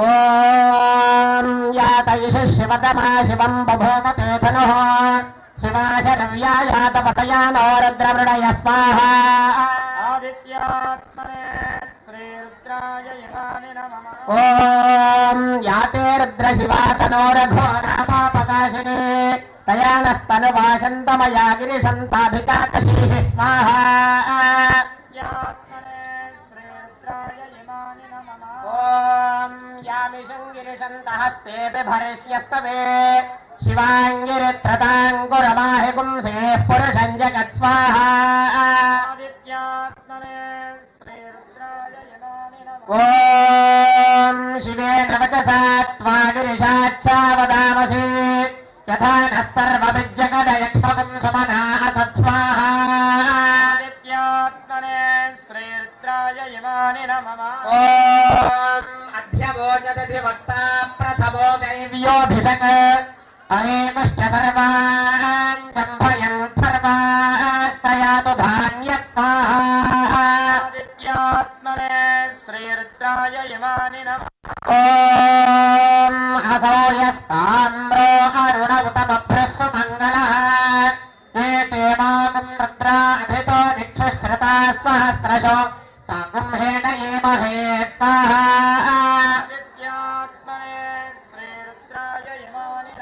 ఓం యాతయిష శివతమా శివం బభూతతే ధనుః శివాశరవ్యాయాతపతయానో రుద్రమృడయ స్వాహా. ఆదిత్యాత్మనే శ్రీరుద్రాయ ఇమాని నమః. ఓం యాతే రుద్రశివాతనో రఘో నామాపకాశిని. తయానస్తనువాసంతమయా గిరిశంతాభికాకశీः గిరిశంతహస్తేపి భరిష్యస్తమే శివాంగిరిత్రతాంకురమాహి పుంసే పురుషం జగత్స్వాహా ఆదిత్యాత్మనే శ్రీరుద్రాయ ఇమాని నమః. ఓం శివేన వచసా ఆదిత్యాత్మనే శ్రీరుద్రాయ ఇమాని నమః. ఓం అసో యస్తామ్రో అరుణవృతమభ్రస్సు మంగళः ఏతే మాగం రుద్రాధితో నిక్షశ్రతా సహస్రశో సాగుంహేణ ఏమహే స్వాహా. ఆదిత్యాత్మనే శ్రీరుద్రాయ ఇమాని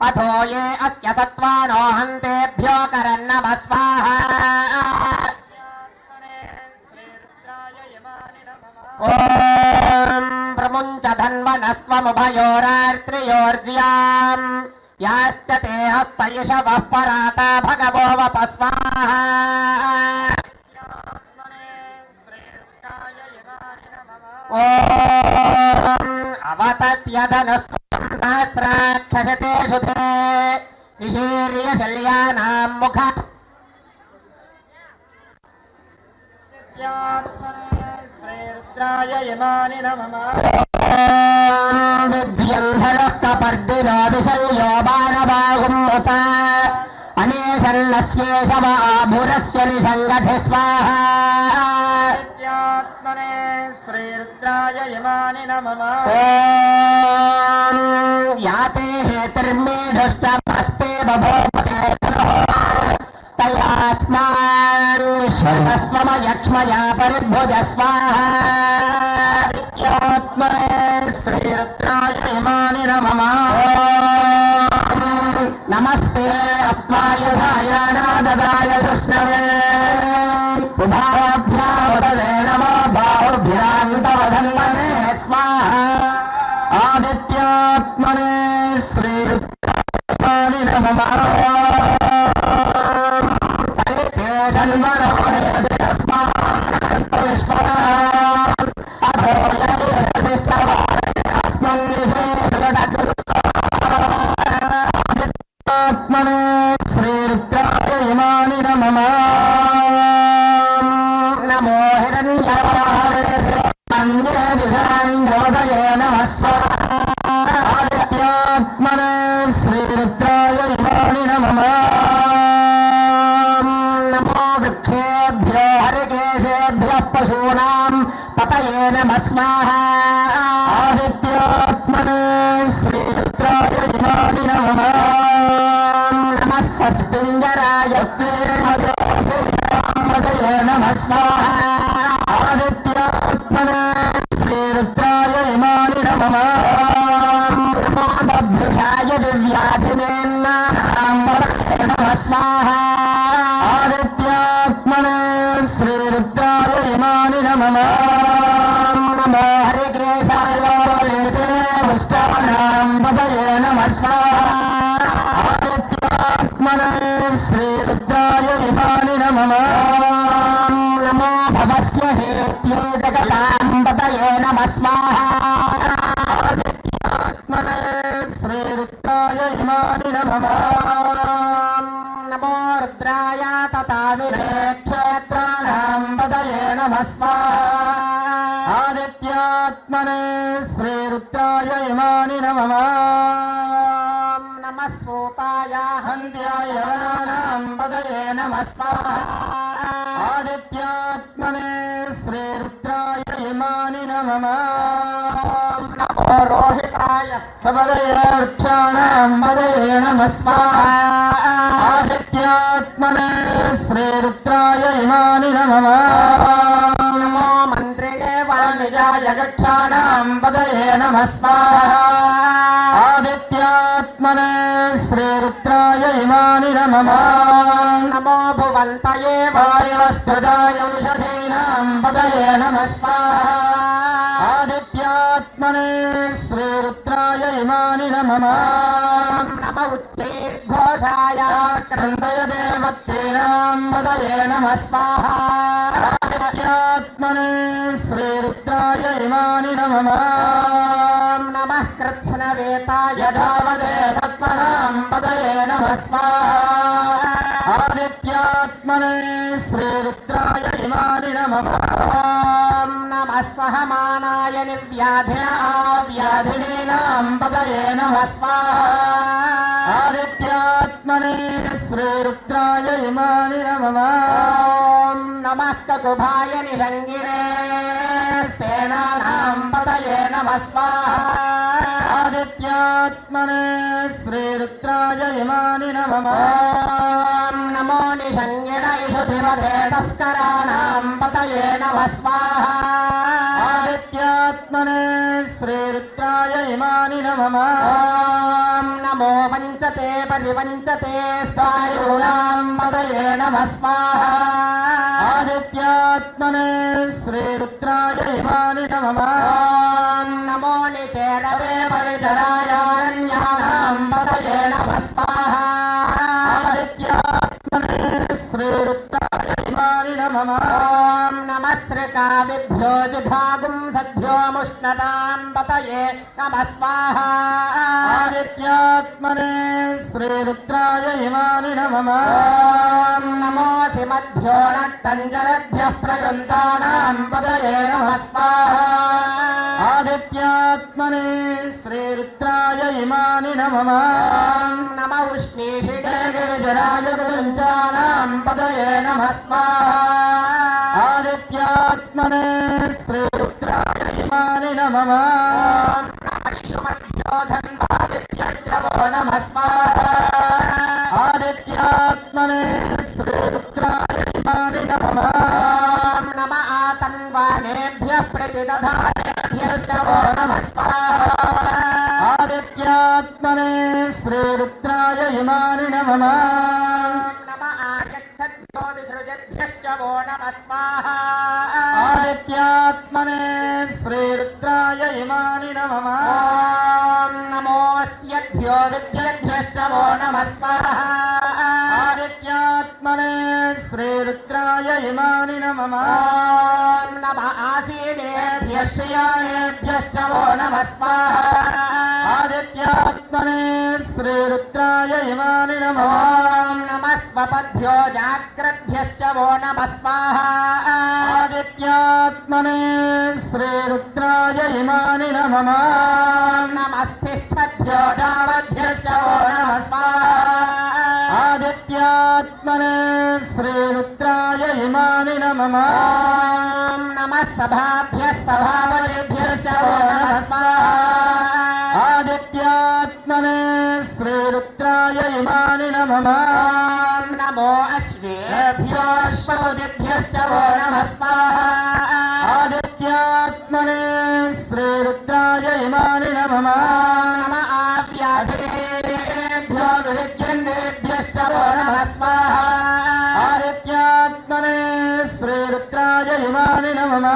అథో ఏ అస్య సత్వానో హంతేభ్యో కరన్నమ స్వాహా ఆదిత్యాత్మనే శ్రీరుద్రాయ ఇమాని నమః ఓం ప్రముంచ ధన్వనస్వముభయోరాత్రియోర్జ్యాం యాశ్చ తే హస్తయిషవః పరాత సహస్రాక్షసతే సుతే నిశీర్య శల్యానాం ముఖాత్ శ్రీరుద్రాయ యమాని నమమార్దినావిశల్యో బాణవాగుంత అనే సన్నస్యేషమాభురస్య నిసంగతి స్వాహ ఆదిత్యాత్మనే శ్రీరుద్రాయ ఇమాని నమః ఓం యాతే హేతిర్మేఢష్టమస్తే బభోపతే తయాస్మాన్విశ్వస్వమయక్ష్మయా పరిభుజ స్వాహా విద్యాత్మనే శ్రీరుద్రాయ శ్రీరుద్రాయ ఇమాని నమః నమో వృక్షేభ్యో హరికేశేభ్యः పశూనాం పతయే నమః స్వాహా ఆదిత్యాత్మనే శ్రీరుద్రాయ ఇమాని स्वाहात्मने श्रीरुक्ताय इमानि नमः नमो रुद्राय तथा विरे क्षेत्राणां पदये नमः स्वाहा आदित्यात्मने श्रीरुद्राय इमानि नमः रोहिताय सबदयक्षाणाम् पदये नमः स्वाहा आदित्यात्मने श्रीरुद्राय इमानि नमः नमो मन्त्रिणे वाणिजाय गच्छाणाम् पदये नमः स्वाहा आदित्यात्मने श्रीरुद्राय इमानि नमः नमो भुवन्तये वायुवस्पदाय नमः नम उच्चैर्घोषाय क्रन्दय देवत्रीणाम् पदये नमः स्वाहा आदित्यात्मने श्रीरुद्राय इमानि नमः नमः कृत्स्नवेताय धावदे नमः सहमानाय निर्व्याधिना व्याधिनीनाम् पदये नमः स्वाहा आदित्यात्मने श्रीरुद्राय इमानि नमः नमः ककुभाय निषङ्गिने सेनानाम् पदये नमः स्वाहा आदित्यात्मने श्रीरुद्राय इमानि नमः नमो निषङ्गिण इषुधिमते तस्कराणाम् पतये नमः स्वाहा आदित्यात्मने श्रीरुद्राय इमानि नमः नमो वञ्चते परिवञ्चते स्वायूनाम् पतये नमः स्वाहा आदित्यात्मने श्रीरुद्राय इमानि नमः नमो निचेरवे परिचरायारण्यानाम् पतये नमः स्वाहा आदित्यात्मने श्रीरुद्राय इमानि नमः नमः श्रीकाविभ्यो जुधागुम् सद्भ्यो मुष्णताम् पतये नमः स्वाहा आदित्यात्मने श्रीरुद्राय इमानि नमः नमोऽसि मध्यो नक्तञ्जलभ्यः प्रकृन्तानाम् पदये नमः स्वाहा आदित्यात्मने श्रीरुद्राय इमानि नमः नम उष्णीषिणे गिरिजराय गुञ्जानाम् पदये नमः स्वाहा आदित्यात्मने श्रीरुद्राय इमानि नमः धन्वादित्यश्रवो శ్రీరుద్రాయ ఇమాని నమోస్యభ్యో విద్యభ్యష్టమో నమస్మ ఆదిత్యాత్మనే శ్రీరుద్రాయ ఇమాని నమ ఆసీనేభ్య శ్రియాణేభ్యష్టమో నమస్మ రుద్రాయాత్మనే శ్రీ రుద్రాయ ఇమాని నమో నమ స్వపద్భ్యో జాగ్రభ్యశ్చ వో నమ స్వాహాదిత్యాత్మనే శ్రీ రుద్రాయ ఇమాని నమో నమస్తిష్ఠభ్యో జావద్భ్యశ్చ వో నమ ఆదిత్యాత్మనే శ్రీ రుద్రాయ ఇమాని నమో నమ సభాభ్య సభావలిభ్యశ్చ వో నమ స్వాహా श्रीरुद्राय इमानि नमः नमो अश्वेभ्यो अश्वपतिभ्यश्च वो नमः स्वाहा आदित्यात्मने श्रीरुद्राय इमानि नमः नम आव्याधेभ्यो विविद्यन्तेभ्यश्च वो नमः स्वाहा आदित्यात्मने श्रीरुद्राय इमानि नमः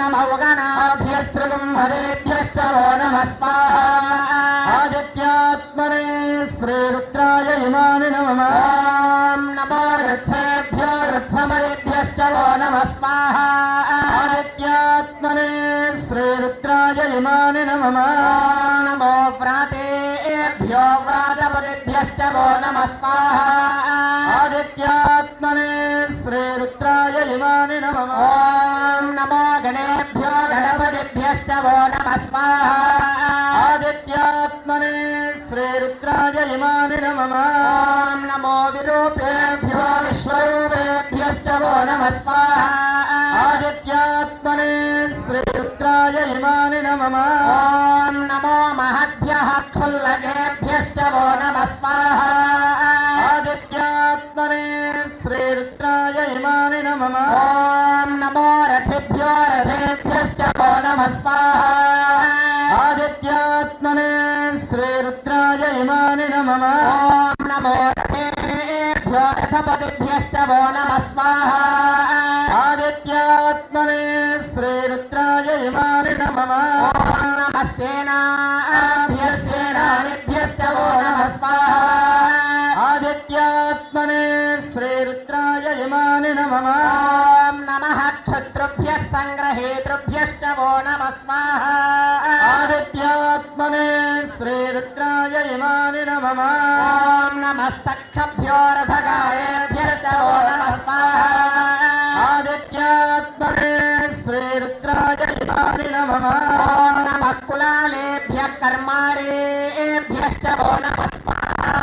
नमो गणाभ्यस्तृगम् రుద్రాభ్యష్టవో నమ ఆదిత్యాత్మనే శ్రీరుద్రాయ ఇమాని నమ ఓం నమో గణేభ్యో గణపతిభ్యష్టవో నమ ఆదిత్యాత్మనే శ్రీరుద్రాయ ఇమాని నమ ఓం నమో విరూపేభ్యో విశ్వరూపేభ్యష్టవో నమ ఆదిత్యాత్మనే శ్రీరుద్రాయ ఇమాని నమ ఓం నమో మహద్భ్య ఖుల్లగే रथपतिभ्यश्च वो नमः स्वाहा आदित्यात्मने श्रीरुद्राय इमानि नमः ॐ नमः सेनाभ्यः सेनानिभ्यश्च वो नमः स्वाहा आदित्यात्मने श्रीरुद्राय इमानि नमः ॐ नमः क्षत्रुभ्यः सङ्ग्रहेतृभ्यश्च वो नमः स्वाहा आदित्यात्मने श्रीरुद्राय इमानि नमः ॐ नमस्तक्षभ्यो रथगारेभ्यश्च वो नमः स्वाहा आदित्यात्मने श्रीरुद्राय इमानि नमः नमः कुलालेभ्यः कर्मारेभ्यश्च वो नमः स्वाहा।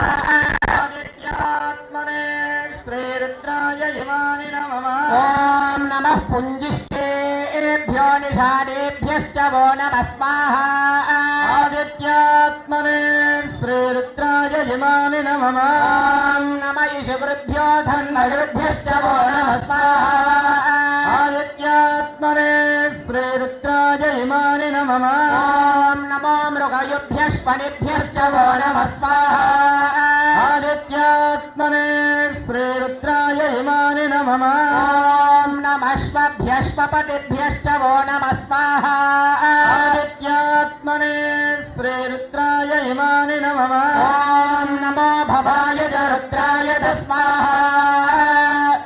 आदित्यात्मने श्रीरुद्राय इमानि नमः ॐ नमः नमः श्रीरुद्राय హిమాని నమమాం నమయి శుభృభ్యో ధన్మభ్యశ్చ వో ఆదిత్యాత్మనే శ్రీరుద్రాయ హిమాని నమమాం నమో మృగయుభ్యశ్వనిభ్యశ్చ వో ఆదిత్యాత్మనే శ్రీరుద్రాయ హిమాని నమమాం నమశ్వభ్యశ్వపతిభ్యశ్చ వో నమస్వాహా ఆదిత్యాత్మనే శ్రీరుద్రాయ హిమాని నమమాం రుద్రాయ చ రుద్రాయ చ స్వాహ.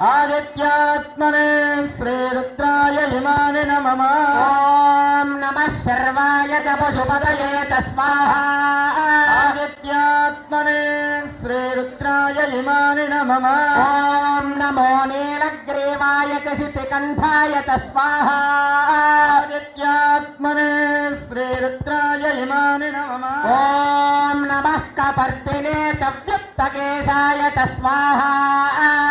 ఆదిత్యాత్మనే శ్రీరుద్రాయ హిమాని నమమ ఓం నమ శర్వాయ చ పశుపతయే చ స్వాహ. ఆదిత్యాత్మనే శ్రీరుద్రాయ హిమాని నమమ ఓం నమో నీలగ్రీవాయ చ శితికంఠాయ చ స్వాహ. ఆదిత్యాత్మనే శ్రీరుద్రాయ హిమాని నమమ ఓం కపర్తినే చ तकेशाय च स्वाहा